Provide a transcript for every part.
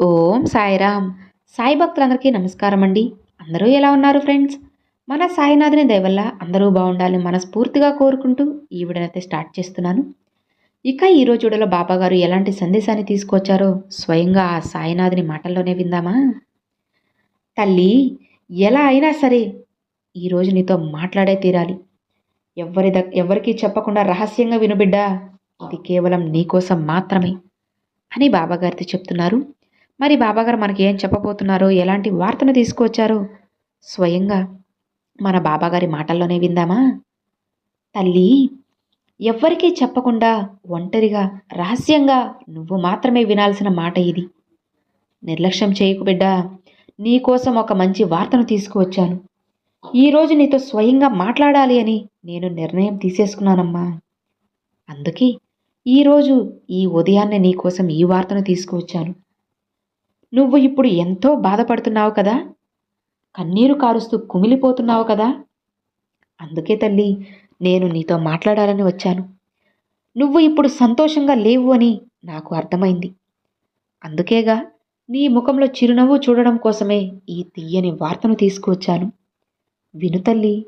ఓం సాయిరామ్. సాయి భక్తులందరికీ నమస్కారం అండి. అందరూ ఎలా ఉన్నారు ఫ్రెండ్స్? మన సాయినాథుని దయవల్ల అందరూ బాగుండాలని మనస్ఫూర్తిగా కోరుకుంటూ ఈ వీడియోనైతే స్టార్ట్ చేస్తున్నాను. ఇక ఈ ఉడలో బాబాగారు ఎలాంటి సందేశాన్ని తీసుకొచ్చారో స్వయంగా ఆ సాయినాథుని మాటల్లోనే విందామా? తల్లి ఎలా అయినా సరే ఈరోజు నీతో మాట్లాడే తీరాలి. ఎవరి ద ఎవరికీ చెప్పకుండా రహస్యంగా వినుబిడ్డా ఇది కేవలం నీకోసం మాత్రమే అని బాబాగారితో చెప్తున్నారు. మరి బాబాగారు మనకి ఏం చెప్పబోతున్నారో? ఎలాంటి వార్తను తీసుకువచ్చారో? స్వయంగా మన బాబాగారి మాటల్లోనే విందామా? తల్లి ఎవ్వరికీ చెప్పకుండా ఒంటరిగా రహస్యంగా నువ్వు మాత్రమే వినాల్సిన మాట ఇది. నిర్లక్ష్యం చేయకు బిడ్డా నీకోసం ఒక మంచి వార్తను తీసుకువచ్చాను. ఈరోజు నీతో స్వయంగా మాట్లాడాలి అని నేను నిర్ణయం తీసేసుకున్నానమ్మా. అందుకే ఈరోజు ఈ ఉదయాన్నే నీకోసం ఈ వార్తను తీసుకువచ్చాను. నువ్వు ఇప్పుడు ఎంతో బాధపడుతున్నావు కదా? కన్నీరు కారుస్తూ కుమిలిపోతున్నావు కదా? అందుకే తల్లి నేను నీతో మాట్లాడాలని వచ్చాను. నువ్వు ఇప్పుడు సంతోషంగా లేవు అని నాకు అర్థమైంది. అందుకేగా నీ ముఖంలో చిరునవ్వు చూడడం కోసమే ఈ తీయని వార్తను తీసుకువచ్చాను. విను తల్లి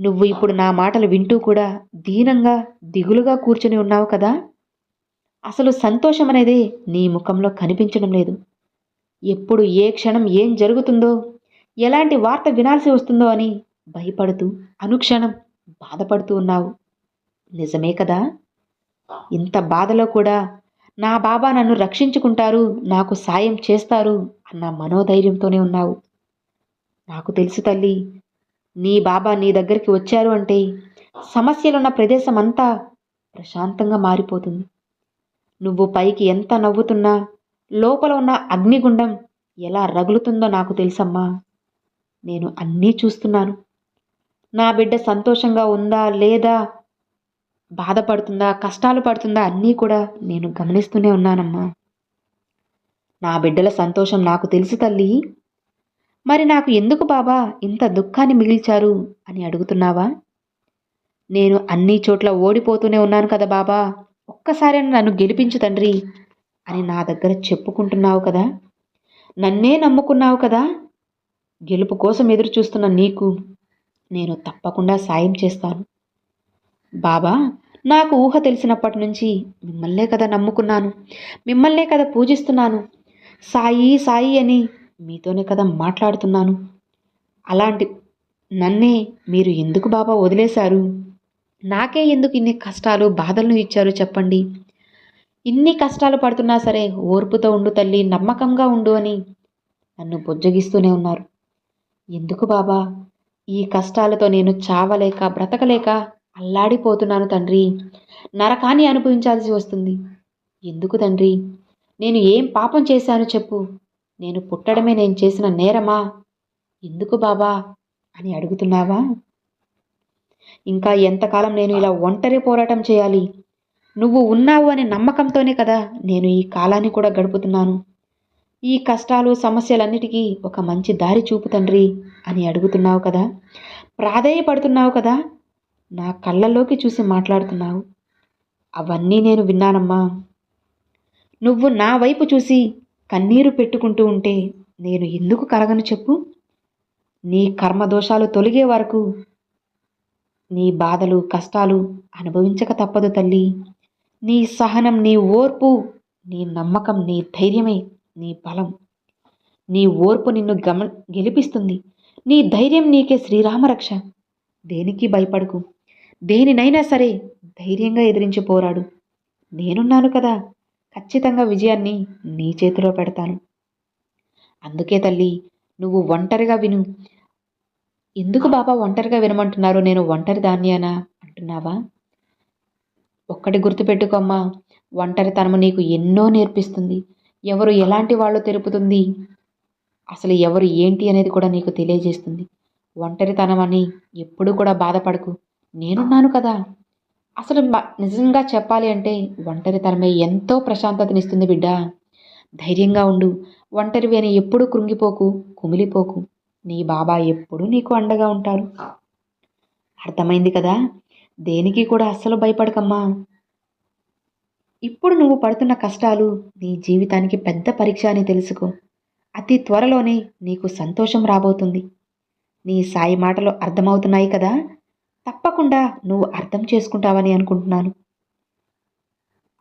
నువ్వు ఇప్పుడు నా మాటలు వింటూ కూడా దీనంగా దిగులుగా కూర్చుని ఉన్నావు కదా? అసలు సంతోషం అనేది నీ ముఖంలో కనిపించడం లేదు. ఎప్పుడు ఏ క్షణం ఏం జరుగుతుందో ఎలాంటి వార్త వినాల్సి వస్తుందో అని భయపడుతూ అనుక్షణం బాధపడుతూ ఉన్నావు. నిజమే కదా? ఇంత బాధలో కూడా నా బాబా నన్ను రక్షించుకుంటారు నాకు సాయం చేస్తారు అన్న మనోధైర్యంతోనే ఉన్నావు. నాకు తెలుసు తల్లి నీ బాబా నీ దగ్గరికి వచ్చారు అంటే సమస్యలున్న ప్రదేశం అంతా ప్రశాంతంగా మారిపోతుంది. నువ్వు పైకి ఎంత నవ్వుతున్నా లోపల ఉన్న అగ్నిగుండం ఎలా రగులుతుందో నాకు తెలుసమ్మా. నేను అన్నీ చూస్తున్నాను. నా బిడ్డ సంతోషంగా ఉందా లేదా? బాధపడుతుందా? కష్టాలు పడుతుందా? అన్నీ కూడా నేను గమనిస్తూనే ఉన్నానమ్మా. నా బిడ్డల సంతోషం నాకు తెలుసు తల్లి. మరి నాకు ఎందుకు బాబా ఇంత దుఃఖాన్ని మిగిల్చారు అని అడుగుతున్నావా? నేను అన్ని చోట్ల ఓడిపోతూనే ఉన్నాను కదా బాబా. ఒక్కసారి నన్ను గెలిపించు తండ్రి. అని నా దగ్గర చెప్పుకుంటున్నావు కదా? నన్నే నమ్ముకున్నావు కదా? గెలుపు కోసం ఎదురు చూస్తున్న నీకు నేను తప్పకుండా సాయం చేస్తాను. బాబా నాకు ఊహ తెలిసినప్పటి నుంచి మిమ్మల్నే కదా నమ్ముకున్నాను. మిమ్మల్నే కదా పూజిస్తున్నాను. సాయి సాయి అని మీతోనే కదా మాట్లాడుతున్నాను. అలాంటి నన్నే మీరు ఎందుకు బాబా వదిలేశారు? నాకే ఎందుకు ఇన్ని కష్టాలు బాధలను ఇచ్చారు చెప్పండి. ఇన్ని కష్టాలు పడుతున్నా సరే ఓర్పుతో ఉండు తల్లి నమ్మకంగా ఉండు అని నన్ను బుజ్జగిస్తూనే ఉన్నారు. ఎందుకు బాబా? ఈ కష్టాలతో నేను చావలేక బ్రతకలేక అల్లాడిపోతున్నాను తండ్రి. నరకాన్ని అనుభవించాల్సి వస్తుంది. ఎందుకు తండ్రి? నేను ఏం పాపం చేశాను చెప్పు. నేను పుట్టడమే నేను చేసిన నేరమా? ఎందుకు బాబా? అని అడుగుతున్నావా? ఇంకా ఎంతకాలం నేను ఇలా ఒంటరి పోరాటం చేయాలి? నువ్వు ఉన్నావు అనే నమ్మకంతోనే కదా నేను ఈ కాలాన్ని కూడా గడుపుతున్నాను. ఈ కష్టాలు సమస్యలన్నిటికీ ఒక మంచి దారి చూపు తండ్రి అని అడుగుతున్నావు కదా? ప్రాధేయపడుతున్నావు కదా? నా కళ్ళల్లోకి చూసి మాట్లాడుతున్నావు. అవన్నీ నేను విన్నానమ్మా. నువ్వు నా వైపు చూసి కన్నీరు పెట్టుకుంటూ ఉంటే నేను ఎందుకు కరగను చెప్పు? నీ కర్మదోషాలు తొలగే వరకు నీ బాధలు కష్టాలు అనుభవించక తప్పదు తల్లి. నీ సహనం నీ ఓర్పు నీ నమ్మకం నీ ధైర్యమే నీ బలం. నీ ఓర్పు నిన్ను గమ గెలిపిస్తుంది. నీ ధైర్యం నీకే శ్రీరామరక్ష. దేనికి భయపడకు? దేనినైనా సరే ధైర్యంగా ఎదిరించి పోరాడు. నేనున్నాను కదా ఖచ్చితంగా విజయాన్ని నీ చేతిలో పెడతాను. అందుకే తల్లి నువ్వు ఒంటరిగా విను. ఎందుకు బాబా ఒంటరిగా వినమంటున్నారు? నేను ఒంటరి ధాన్యానా అంటున్నావా? ఒక్కటి గుర్తుపెట్టుకోమ్మా ఒంటరితనము నీకు ఎన్నో నేర్పిస్తుంది. ఎవరు ఎలాంటి వాళ్ళు తెలుపుతుంది? అసలు ఎవరు ఏంటి అనేది కూడా నీకు తెలియజేస్తుంది. ఒంటరితనం అని ఎప్పుడూ కూడా బాధపడకు. నేనున్నాను కదా. అసలు నిజంగా చెప్పాలి అంటే ఒంటరితనమే ఎంతో ప్రశాంతతనిస్తుంది బిడ్డ. ధైర్యంగా ఉండు. ఒంటరివి అని ఎప్పుడూ కృంగిపోకు కుమిలిపోకు. నీ బాబా ఎప్పుడూ నీకు అండగా ఉంటారు. అర్థమైంది కదా? దేనికి కూడా అస్సలు భయపడకమ్మా. ఇప్పుడు నువ్వు పడుతున్న కష్టాలు నీ జీవితానికి పెద్ద పరీక్ష అని తెలుసుకో. అతి త్వరలోనే నీకు సంతోషం రాబోతుంది. నీ సాయి మాటలు అర్థమవుతున్నాయి కదా? తప్పకుండా నువ్వు అర్థం చేసుకుంటావని అనుకుంటున్నాను.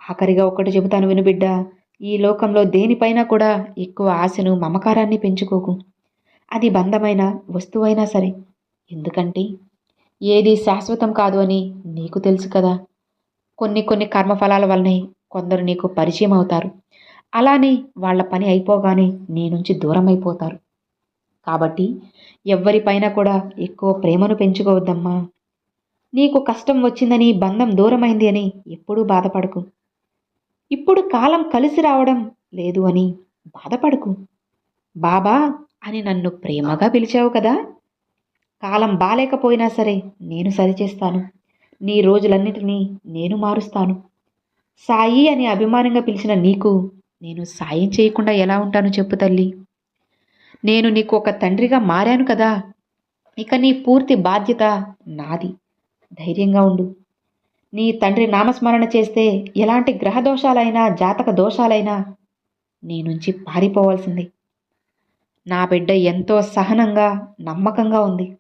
ఆఖరిగా ఒకటి చెబుతాను విను బిడ్డ ఈ లోకంలో దేనిపైన కూడా ఎక్కువ ఆశను మమకారాన్ని పెంచుకోకు. అది బంధమైన వస్తువైనా సరే. ఎందుకంటే ఏది శాశ్వతం కాదు అని నీకు తెలుసు కదా. కొన్ని కొన్ని కర్మఫలాల వల్లనే కొందరు నీకు పరిచయం అవుతారు. అలానే వాళ్ళ పని అయిపోగానే నీ నుంచి దూరం అయిపోతారు కాబట్టి ఎవ్వరిపైన కూడా ఎక్కువ ప్రేమను పెంచుకోవద్దమ్మా. నీకు కష్టం వచ్చిందని బంధం దూరమైంది అని ఎప్పుడూ బాధపడకు. ఇప్పుడు కాలం కలిసి రావడం లేదు అని బాధపడకు. బాబా అని నన్ను ప్రేమగా పిలిచావు కదా. కాలం బాలేకపోయినా సరే నేను సరిచేస్తాను. నీ రోజులన్నిటినీ నేను మారుస్తాను. సాయి అని అభిమానంగా పిలిచిన నీకు నేను సాయం చేయకుండా ఎలా ఉంటాను చెప్పు తల్లి. నేను నీకు ఒక తండ్రిగా మారాను కదా. ఇక నీ పూర్తి బాధ్యత నాది. ధైర్యంగా ఉండు. నీ తండ్రి నామస్మరణ చేస్తే ఎలాంటి గ్రహ దోషాలైనా జాతక దోషాలైనా నీ నుంచి పారిపోవాల్సిందే. నా బిడ్డ ఎంతో సహనంగా నమ్మకంగా ఉంది.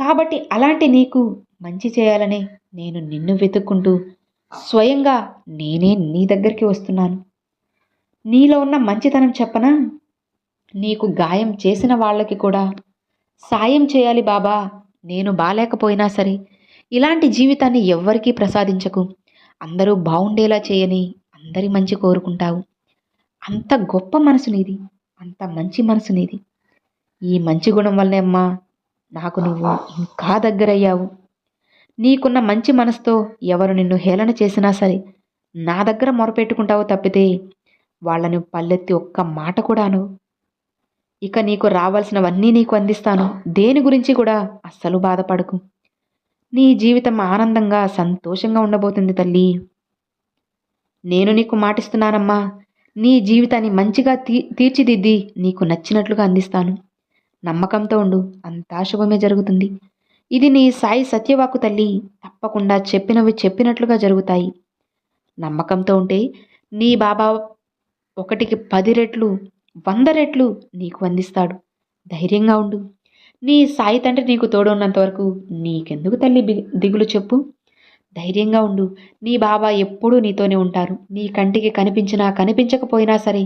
కాబట్టి అలాంటి నీకు మంచి చేయాలని నేను నిన్ను వెతుక్కుంటూ స్వయంగా నేనే నీ దగ్గరికి వస్తున్నాను. నీలో ఉన్న మంచితనం చెప్పనా? నీకు గాయం చేసిన వాళ్ళకి కూడా సాయం చేయాలి బాబా. నేను బాలేకపోయినా సరే ఇలాంటి జీవితాన్ని ఎవ్వరికీ ప్రసాదించకు. అందరూ బాగుండేలా చేయని అందరి మంచి కోరుకుంటావు. అంత గొప్ప మనసు నీది. అంత మంచి మనసు నీది. ఈ మంచి గుణం వల్లే అమ్మా నాకు నువ్వు ఇంకా దగ్గరయ్యావు. నీకున్న మంచి మనసుతో ఎవరు నిన్ను హేళన చేసినా సరే నా దగ్గర మొరపెట్టుకుంటావు తప్పితే వాళ్ళని పల్లెత్తి ఒక్క మాట కూడాను ఇక నీకు రావాల్సినవన్నీ నీకు అందిస్తాను. దేని గురించి కూడా అస్సలు బాధపడకు. నీ జీవితం ఆనందంగా సంతోషంగా ఉండబోతుంది తల్లి. నేను నీకు మాటిస్తున్నానమ్మా. నీ జీవితాన్ని మంచిగా తీ తీర్చిదిద్ది నీకు నచ్చినట్లుగా అందిస్తాను. నమ్మకంతో ఉండు. అంతా శుభమే జరుగుతుంది. ఇది నీ సాయి సత్యవాకు తల్లి. తప్పకుండా చెప్పినవి చెప్పినట్లుగా జరుగుతాయి. నమ్మకంతో ఉంటే నీ బాబా ఒకటికి పది రెట్లు వంద రెట్లు నీకు అందిస్తాడు. ధైర్యంగా ఉండు. నీ సాయి తండ్రి నీకు తోడున్నంత వరకు నీకెందుకు తల్లి దిగులు చెప్పు? ధైర్యంగా ఉండు. నీ బాబా ఎప్పుడూ నీతోనే ఉంటారు. నీ కంటికి కనిపించినా కనిపించకపోయినా సరే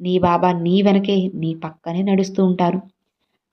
నీ బాబా నీ వెనకే నీ పక్కనే నడుస్తూ ఉంటారు.